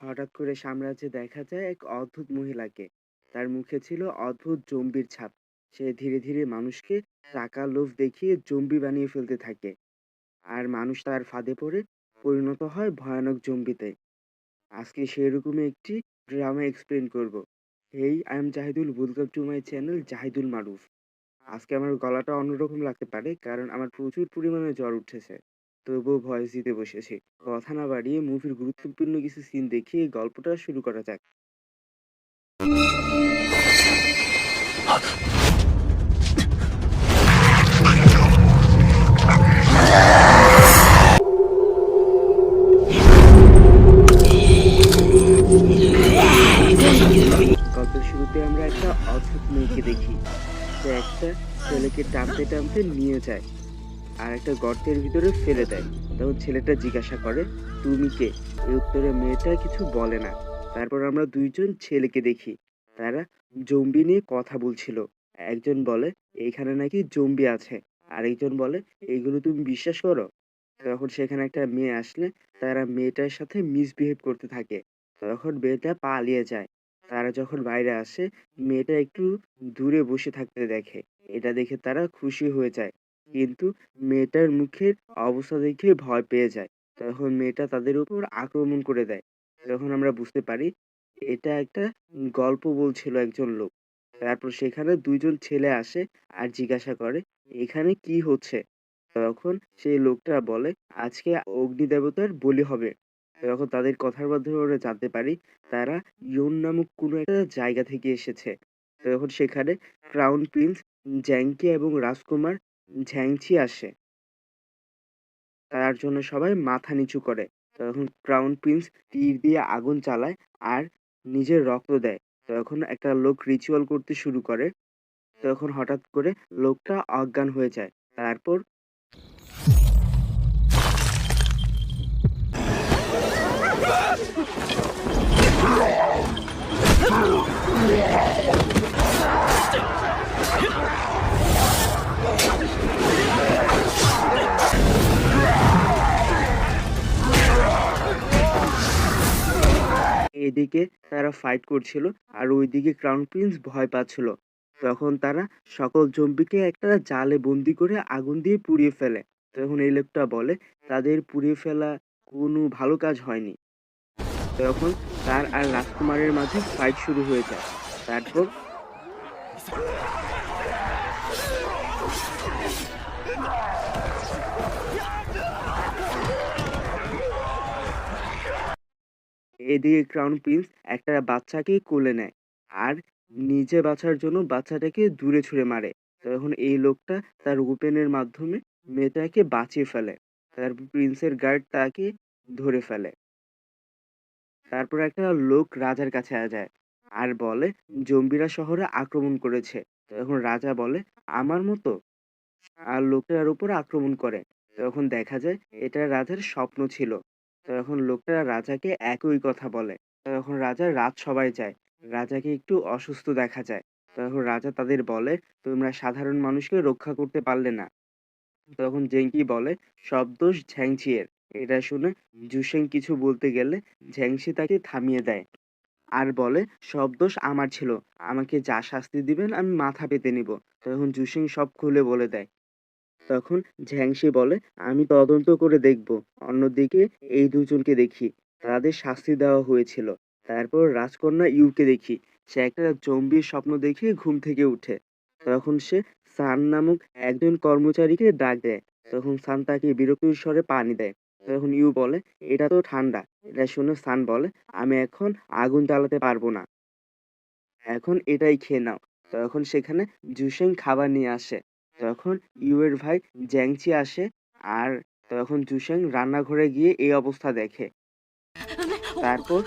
হঠাৎ করে সাম্রাজ্যে দেখা যায় এক অদ্ভুত মহিলাকে। তার মুখে ছিল অদ্ভুত জম্বির ছাপ। সে ধীরে ধীরে মানুষকে টাকা লোভ দেখিয়ে জম্বি বানিয়ে ফেলতে থাকে। আর মানুষ তার ফাঁদে পড়ে পরিণত হয় ভয়ানক জম্বিতে। আজকে সেরকমই একটি ড্রামা এক্সপ্লেন করব। Hey I am Jahidul welcome to my channel Jahidul Maruf. আজকে আমার গলাটা অন্যরকম লাগতে পারে, কারণ আমার প্রচুর পরিমাণে জ্বর উঠেছে। তবুও ভয়েস দিতে বসেছি। কথা না বাড়িয়ে মুভির গুরুত্বপূর্ণ কিছু সিন দেখিয়ে গল্পটা শুরু করা যাক। গল্পের শুরুতে আমরা একটা অদ্ভুত মেয়েকে দেখি। সে একটা ছেলেকে টানতে টানতে নিয়ে যায়। একটা গর্তের ভিতরে ফেলে দেয়। তখন ছেলেটা জিজ্ঞাসা করে, তুমি কে? এই উত্তরে মেয়েটা কিছু বলে না। তারপর আমরা দুইজন ছেলেকে দেখি। তারা জম্বি নিয়ে কথা বলছিল। একজন বলে এইখানে নাকি জম্বি আছে। আরেকজন বলে এইগুলো তুমি বিশ্বাস করো? তখন সেখানে একটা মেয়ে আসলে, তারা মেয়েটার সাথে মিসবিহেভ করতে থাকে। তখন মেয়েটা পালিয়ে যায়। তারা যখন বাইরে আসে, মেয়েটা একটু দূরে বসে থাকতে দেখে। এটা দেখে তারা খুশি হয়ে যায়। কিন্তু মেয়েটার মুখের অবস্থা দেখে ভয় পেয়ে যায়। তখন মেয়েটা তাদের উপর আক্রমণ করে দেয়। তখন আমরা বুঝতে পারি, এটা একটা গল্প বলছিল একজন লোক। তারপর সেখানে দুইজন ছেলে আসে আর জিজ্ঞাসা করে, এখানে কি হচ্ছে? তখন সেই লোকটা বলে, আজকে অগ্নি দেবতার বলি হবে। তখন তাদের কথার মাধ্যমে আমরা জানতে পারি, তারা ইয়ন নামক কোনো একটা জায়গা থেকে এসেছে। তখন সেখানে ক্রাউন প্রিন্স, জ্যাংকি এবং রাজকুমার ঝ্যাংচি আসে। তার জন্য সবাই মাথা নিচু করে। তখন ক্রাউন প্রিন্স তীর দিয়ে আগুন চালায় আর নিজের রক্ত দেয়। তখন একটা লোক রিচুয়াল করতে শুরু করে। তখন হঠাৎ করে লোকটা অজ্ঞান হয়ে যায়। তারপর এদিকে তারা ফাইট করছিল আর ওইদিকে ক্রাউন প্রিন্স ভয় পাচ্ছিল। তখন তারা সকল জম্বিকে একটা জালে বন্দি করে আগুন দিয়ে পুড়িয়ে ফেলে। তখন এই লোকটা বলে, তাদের পুড়িয়ে ফেলা কোনো ভালো কাজ হয়নি। তখন তার আর রাজকুমারের মাঝে ফাইট শুরু হয়ে যায়। তারপর এদিকে ক্রাউন প্রিন্স একটা বাচ্চাকে কোলে নেয় আর নিজে বাঁচার জন্য বাচ্চাটাকে দূরে ছুঁড়ে মারে। তখন এই লোকটা তার ওপেনের মাধ্যমে মেয়েটাকে বাঁচিয়ে ফেলে। তারপর প্রিন্সের গার্ড তাকে ধরে ফেলে। তারপর একটা লোক রাজার কাছে আ যায় আর বলে, জম্বিরা শহরে আক্রমণ করেছে। তখন রাজা বলে, আমার মতো? আর লোকটার উপর আক্রমণ করে। তখন দেখা যায়, এটা রাজার স্বপ্ন ছিল। তখন লোকটা রাজাকে একই কথা বলে। তখন রাজা রাজসভায় যায়। রাজাকে একটু অসুস্থ দেখা যায়। তখন রাজা তাদের বলে, তোমরা সাধারণ মানুষকে রক্ষা করতে পারলে না। তখন জেঙ্কি বলে, সব দোষ ঝ্যাংচিয়ের। এটা শুনে জুসেং কিছু বলতে গেলে ঝ্যাংসি তাকে থামিয়ে দেয়। আর বলে, সব দোষ আমার ছিল। আমাকে যা শাস্তি দিবেন আমি মাথা পেতে নিব। তখন জুসিং সব খুলে বলে দেয়। তখন ঝ্যাংসি বলে, আমি তদন্ত করে দেখব। অন্যদিকে এই দুজনকে দেখি। তাদের শাস্তি দেওয়া হয়েছিল। তারপর রাজকন্যা ইউকে দেখি। সে একটা জম্বির স্বপ্ন দেখে ঘুম থেকে উঠে। তখন সে সান নামক একজন কর্মচারীকে ডাক দেয়। তখন সান তাকে বিরক্তির স্বরে পানি দেয়। তখন ইউ বলে, এটা তো ঠান্ডা। এটা শুনে সান বলে, আমি এখন আগুন জ্বালাতে পারব না। এখন এটাই খেয়ে নাও। তখন সেখানে জুসেং খাবার নিয়ে আসে। তখন ইউয়ের ভাই জ্যাংচি আসে আর তখন জুসেং রান্নাঘরে গিয়ে এই অবস্থা দেখে। তারপর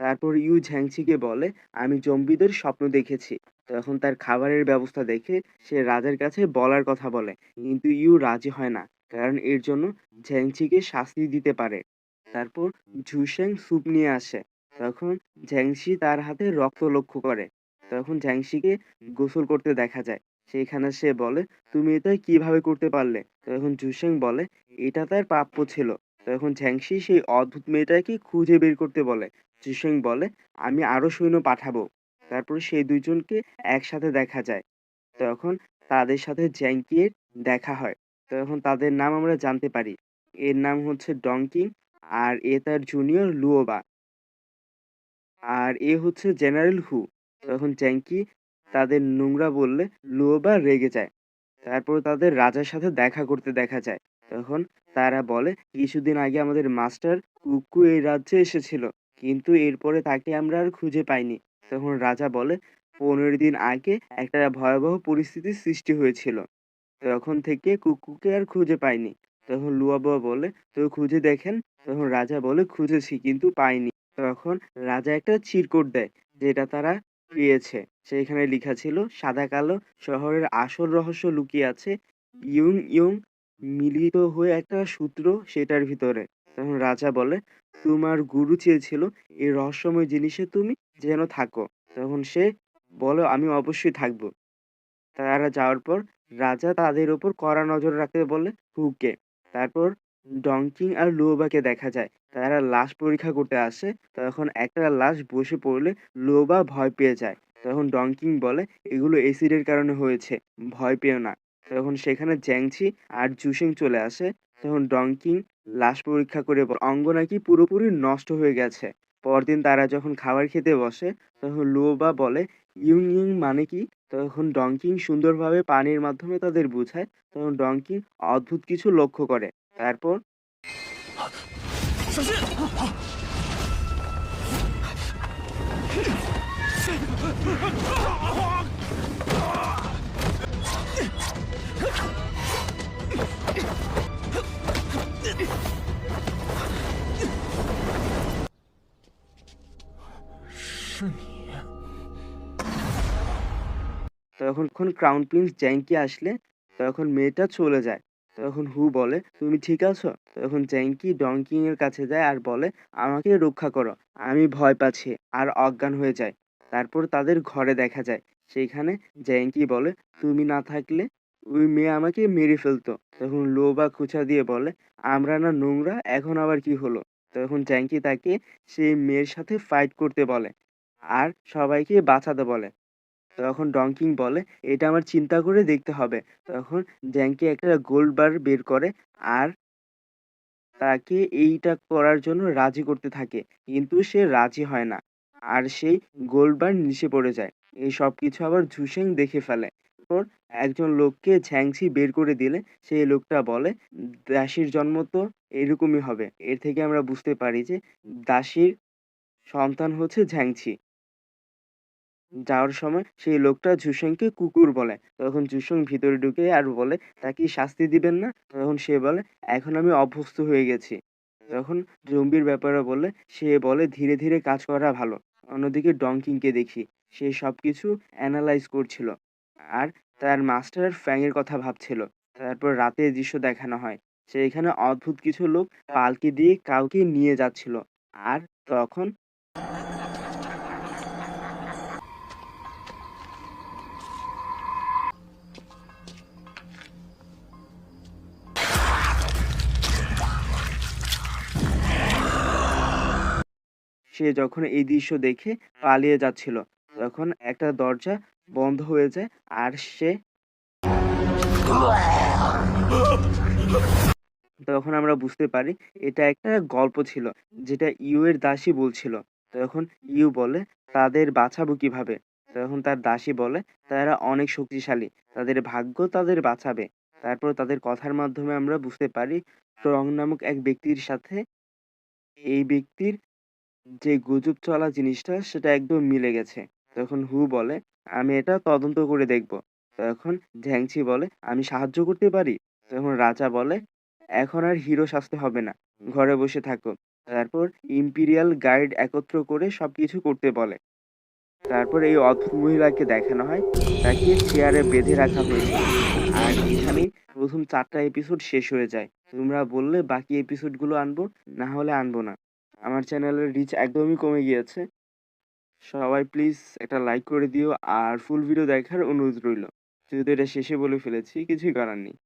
তারপর ইউ ঝ্যাংচিকে বলে, আমি জম্বিদের স্বপ্ন দেখেছি। তখন তার খাবারের ব্যবস্থা দেখে সে রাজার কাছে বলার কথা বলে, কিন্তু ইউ রাজি হয় না। কারণ এর জন্য ঝ্যাংচিকে শাস্তি দিতে পারে তারপর ঝুসেং স্যুপ নিয়ে আসে তখন ঝ্যাংসি তার হাতে রক্ত লক্ষ্য করে তখন ঝ্যাংশিকে গোসল করতে দেখা যায়। সেইখানে সে বলে, "তুমি এটা কীভাবে করতে পারলে?" তখন জুসেং বলে, "এটা তার প্রাপ্য ছিল।" তখন ঝ্যাংশি সেই অদ্ভুত মেয়েটাকে খুঁজে বের করতে বলে। জুসেং বলে, "আমি আরও সৈন্য পাঠাবো।" তারপরে সেই ২ জনকে একসাথে দেখা যায়। তখন তাদের সাথে জ্যাংকির দেখা হয়। তখন তাদের নাম আমরা জানতে পারি। এর নাম হচ্ছে ডংকিং আর এ তার জুনিয়র লুওবা। আর এ হচ্ছে জেনারেল হু। তখন জ্যাংকি তাদের নোংরা বললে লুওবা রেগে যায়। তারপর তাদের রাজার সাথে দেখা করতে দেখা যায়। তখন তারা বলে, "কিছুদিন আগে আমাদের মাস্টার কুক্কু এই রাজ্যে এসেছিল। কিন্তু এরপরে তাকে আমরা আর খুঁজে পাইনি।" তখন রাজা বলে, "১৫ দিন আগে একটা ভয়াবহ পরিস্থিতির সৃষ্টি হয়েছিল। তখন থেকে কুক্কুকে আর খুঁজে পাইনি।" তখন লুওবা বলে, "তো খুঁজে দেখেন।" তখন রাজা বলে, "খুঁজেছি কিন্তু পাইনি।" তখন রাজা একটা চিরকুট দেয়, যেটা তারা পেয়েছে। সেইখানে লিখা ছিল, "সাদা-কালো শহরের আসল রহস্য লুকিয়ে আছে ইয়ং ইয়ং মিলিত হয়ে একটা সূত্র সেটার ভিতরে।" তখন রাজা বলে, "তোমার গুরু চেয়েছিল এই রহস্যময় জিনিসে তুমি যেন থাকো।" তখন সে বলে, "আমি অবশ্যই থাকব।" তারা যাওয়ার পর রাজা তাদের ওপর কড়া নজর রাখতে বলে হুকে। তারপর ডংকিং আর লুওবাকে দেখা যায়। তারা লাশ পরীক্ষা করতে আসে। তখন একটা লাশ বসে পড়লে লুওবা ভয় পেয়ে যায়। তখন ডংকিং বলে, "এগুলো অ্যাসিডের কারণে হয়েছে। ভয় পেও না।" তখন সেখানে জ্যাংছি আর জুসিং চলে আসে। তখন ডংকিং লাশ পরীক্ষা করে অঙ্গ নাকি পুরোপুরি নষ্ট হয়ে গেছে। পরদিন তারা যখন খাবার খেতে বসে, তখন লুওবা বলে, ইউং ইউং মানে কি?" তখন ডংকিং সুন্দরভাবে পানির মাধ্যমে তাদের বুঝায়। তখন ডংকিং অদ্ভুত কিছু লক্ষ্য করে। তারপর তখন ক্রাউন প্রিন্স জ্যাংকি আসলে তখন মেয়েটা চলে যায়। তখন হু বলে, "তুমি ঠিক আছো?" তখন জ্যাংকি ডংকিং এর কাছে যায় আর বলে, "আমাকে রক্ষা করো। আমি ভয় পাচ্ছি।" আর অজ্ঞান হয়ে যায়। তারপর তাদের ঘরে দেখা যায়। সেইখানে জ্যাংকি বলে, "তুমি না থাকলে ওই মেয়ে আমাকে মেরে ফেলতো।" তখন লোবা খুঁচা দিয়ে বলে, "আমরা না নোংরা, এখন আবার কি হলো?" তখন জ্যাংকি তাকে সেই মেয়ের সাথে ফাইট করতে বলে আর সবাইকে বাঁচাতে বলে। তখন ডংকিং বলে, "এটা আমার চিন্তা করে দেখতে হবে।" তখন জ্যাংকি একটা গোল্ড বার বের করে আর তাকে এইটা করার জন্য রাজি করতে থাকে। কিন্তু সে রাজি হয় না। আর সেই গোল্ড বার নিচে পড়ে যায়। এই সব কিছু আবার ঝুসেং দেখে ফেলে। এরপর একজন লোককে ঝ্যাংসি বের করে দিলে সেই লোকটা বলে, "দাসীর জন্ম তো এরকমই হবে।" এর থেকে আমরা বুঝতে পারি যে দাসীর সন্তান হচ্ছে ঝ্যাংছি। যাওয়ার সময় সেই লোকটা জুসেংকে কুকুর বলে। তখন জুসেং ভিতরে ঢুকে আর বলে, "তাকে শাস্তি দিবেন না?" তখন সে বলে, "এখন আমি অভ্যস্ত হয়ে গেছি।" তখন জম্বির ব্যাপারে বললে সে বলে, "ধীরে, ধীরে কাজ করা ভালো।" অন্যদিকে ডংকিংকে দেখি। সে সবকিছু অ্যানালাইজ করছিল। আর তার মাস্টার ফ্যাংয়ের কথা ভাবছিল। তারপর রাতের দৃশ্য দেখানো হয়। সেইখানে অদ্ভুত কিছু লোক পালকি দিয়ে কাউকে নিয়ে যাচ্ছিল। আর তখন সে যখন এই দৃশ্য দেখে পালিয়ে যাচ্ছিল, তখন একটা দরজা বন্ধ হয়ে যায় আর সে তখন আমরা বুঝতে পারি এটা একটা গল্প ছিল যেটা ইউ এর দাসী বলছিল। তখন ইউ বলে, "তাদের বাঁচাবো কীভাবে?" তখন তার দাসী বলে, "তারা অনেক শক্তিশালী। তাদের ভাগ্য তাদের বাঁচাবে।" তারপর তাদের কথার মাধ্যমে আমরা বুঝতে পারি ট্রং নামক এক ব্যক্তির সাথে এই ব্যক্তির যে গুজব চলা জিনিসটা সেটা একদম মিলে গেছে। তখন হু বলে, "আমি এটা তদন্ত করে দেখব।" তখন ঝ্যাংছি বলে, "আমি সাহায্য করতে পারি?" তখন রাজা বলে, "এখন আর হিরো সাজতে হবে না। ঘরে বসে থাকো।" তারপর ইম্পেরিয়াল গার্ড একত্র করে সবকিছু করতে বলে। তারপর এই অদ্ভুত মহিলাকে দেখানো হয়। তাকে চেয়ারে বেঁধে রাখা হয়েছে। আর এখানেই প্রথম ৪ টা এপিসোড শেষ হয়ে যায়। তোমরা বললে বাকি এপিসোডগুলো আনব, না হলে আনব না। আমার চ্যানেলের রিচ একদমই কমে গিয়েছে। সবাই প্লিজ একটা লাইক করে দিও, আর ফুল ভিডিও দেখার অনুরোধ রইল। যেহেতু এটা শেষে বলে ফেলেছি, কিছুই করার নেই।